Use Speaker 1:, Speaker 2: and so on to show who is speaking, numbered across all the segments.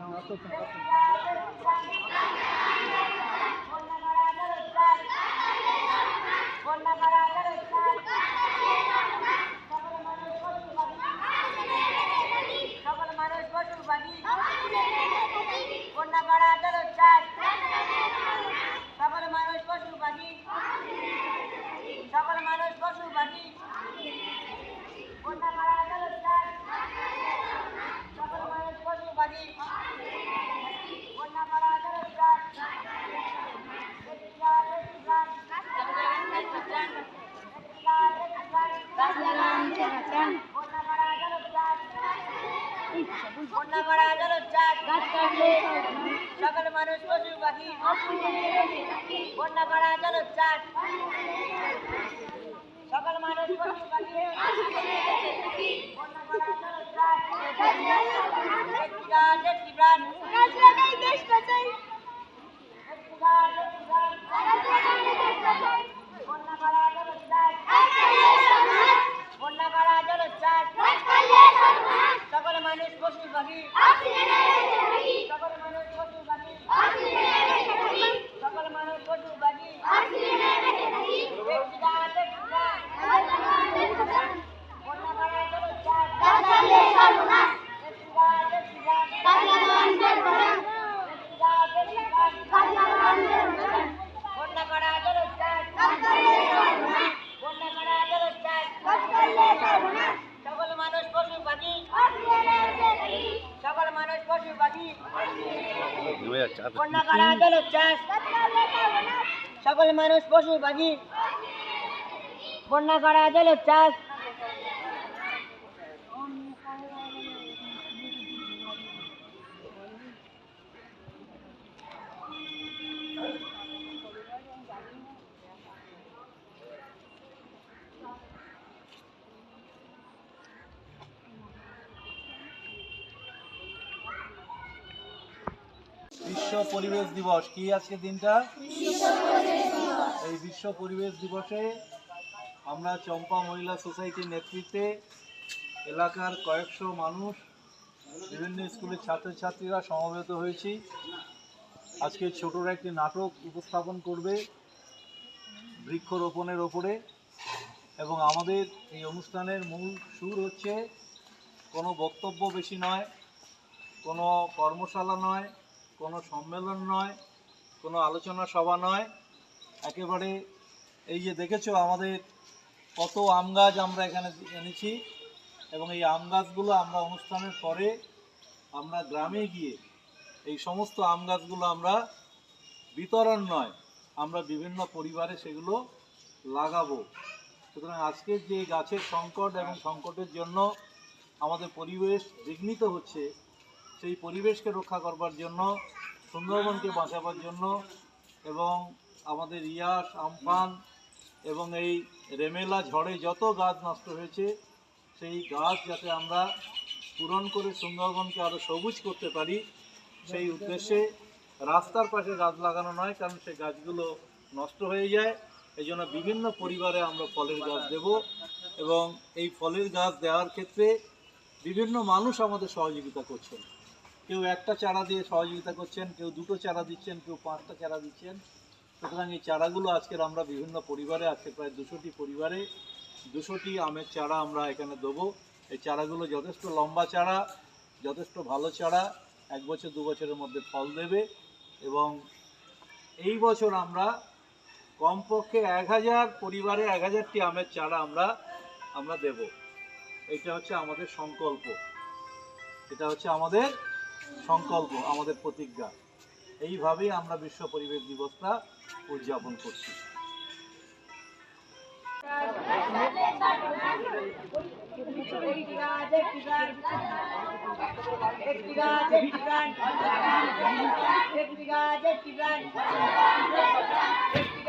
Speaker 1: Não, eu tô tentando. সকল মানুষ, পশু পাখি। বন্যা করা চলো চাট সকল মানুষ, পশু পাখি। বন্যা করা চলো চাষ সারা জনক চাষ। সকল মানুষ পশু পাখি বন্যা করা জলক চাষ।
Speaker 2: বিশ্ব পরিবেশ দিবস, কি আজকে দিনটা? এই বিশ্ব পরিবেশ দিবসে আমরা চম্পা মহিলা সোসাইটির নেতৃত্বে এলাকার কয়েকশো মানুষ, বিভিন্ন স্কুলের ছাত্রছাত্রীরা সমবেত হয়েছি। আজকে ছোটরা একটি নাটক উপস্থাপন করবে বৃক্ষরোপণের ওপরে এবং আমাদের এই অনুষ্ঠানের মূল সুর হচ্ছে, কোনো বক্তব্য বেশি নয়, কোনো কর্মশালা নয় কোনো সম্মেলন নয়, কোনো আলোচনা সভা নয়। একেবারে এই যে দেখেছ আমাদের কত আম গাছ আমরা এখানে এনেছি এবং এই আম গাছগুলো আমরা অনুষ্ঠানের পরে আমরা গ্রামে গিয়ে এই সমস্ত আম গাছগুলো আমরা বিতরণ নয়, আমরা বিভিন্ন পরিবারে সেগুলো লাগাবো। সুতরাং আজকের যে গাছের সংকট এবং সংকটের জন্য আমাদের পরিবেশ বিঘ্নিত হচ্ছে সেই পরিবেশকে রক্ষা করবার জন্য, সুন্দরবনকে বাঁচাবার জন্য এবং আমাদের ইয়াস, আমফান এবং এই রেমেলা ঝড়ে যত গাছ নষ্ট হয়েছে, সেই গাছ যাতে আমরা পূরণ করে সুন্দরবনকে আরও সবুজ করতে পারি, সেই উদ্দেশ্যে রাস্তার পাশে গাছ লাগানো নয়, কারণ সেই গাছগুলো নষ্ট হয়ে যায়। এই জন্য বিভিন্ন পরিবারে আমরা ফলের গাছ দেব এবং এই ফলের গাছ দেওয়ার ক্ষেত্রে বিভিন্ন মানুষ আমাদের সহযোগিতা করছেন। কেউ একটা চারা দিয়ে সহযোগিতা করছেন, কেউ দুটো চারা দিচ্ছেন, কেউ পাঁচটা চারা দিচ্ছেন। সুতরাং এই চারাগুলো আজকের আমরা বিভিন্ন পরিবারে, আজকে প্রায় দুশোটি পরিবারে, দুশোটি আমের চারা আমরা এখানে দেবো। এই চারাগুলো যথেষ্ট লম্বা চারা, যথেষ্ট ভালো চারা, এক বছর, দু বছরের মধ্যে ফল দেবে এবং এই বছর আমরা কমপক্ষে এক হাজার পরিবারে এক হাজারটি আমের চারা আমরা আমরা দেব। এটা হচ্ছে আমাদের সংকল্প। এটা হচ্ছে আমাদের সংকল্প আমাদের প্রতিজ্ঞা। এইভাবেই আমরা বিশ্ব পরিবেশ দিবসটা উদযাপন করছি।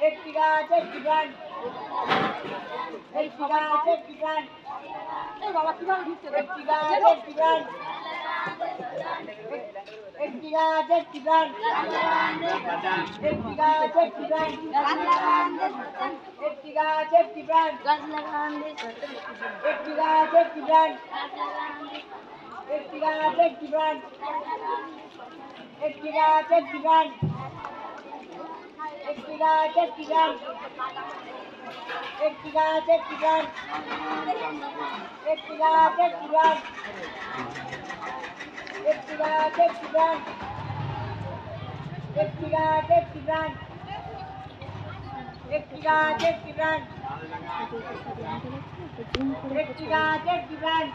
Speaker 1: Çek bir daha, çek bir daha. Çek bir daha, çek bir daha. Eyvallah, bir daha gitti. Çek bir daha, çek bir daha. Çek bir daha, çek bir daha. Çek bir daha, çek bir daha. Çek bir daha, çek bir daha. Çek bir daha, çek bir daha. Çek bir daha, çek bir daha. Çek bir daha, çek bir daha. Estirar, estirar. Estirar, estirar. Estirar, estirar. Estirar, estirar. Estirar, estirar. Estirar, estirar. Estirar, estirar.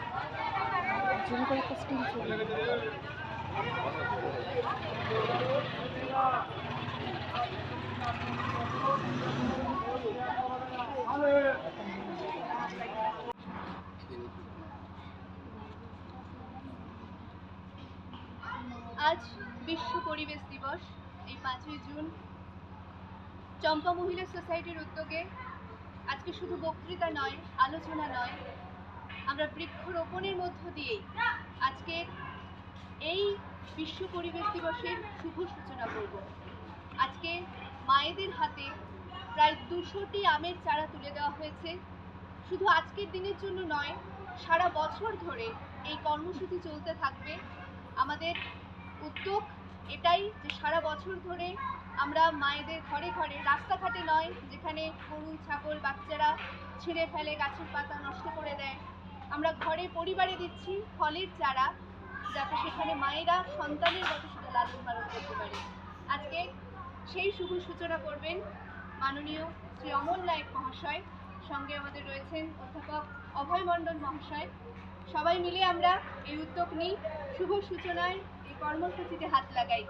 Speaker 1: Estirar,
Speaker 3: আজ বিশ্ব পরিবেশ দিবস, এই পাঁচই June. চম্পা মহিলা সোসাইটির উদ্যোগে আজকে শুধু বক্তৃতা নয়, আলোচনা নয়, আমরা বৃক্ষরোপণের মধ্য দিয়েই আজকে এই বিশ্ব পরিবেশ দিবসের শুভ সূচনা করব। আজকে মায়েদের হাতে প্রায় দুশোটি আমের চারা তুলে দেওয়া হয়েছে। শুধু আজকের দিনের জন্য নয়, সারা বছর ধরে এই কর্মসূচি চলতে থাকবে। আমাদের উদ্যোগ এটাই যে সারা বছর ধরে আমরা মায়েদের ঘরে ঘরে, রাস্তাঘাটে নয়, যেখানে গরু, ছাগল, বাচ্চারা ছিঁড়ে ফেলে, গাছের পাতা নষ্ট করে দেয়, আমরা ঘরে পরিবারে দিচ্ছি ফলের চারা, যাতে সেখানে মায়েরা সন্তানের মতো সেটা লালন পালন করতে পারে। আজকে সেই শুভ সূচনা করবেন মাননীয় শ্রী অমল নায়ক মহাশয়, সঙ্গে আমাদের রয়েছেন অধ্যাপক অভয় মণ্ডল মহাশয়। সবাই মিলে আমরা এই উদ্যোগ নিই, শুভ সূচনায় এই কর্মসূচিতে হাত লাগাই।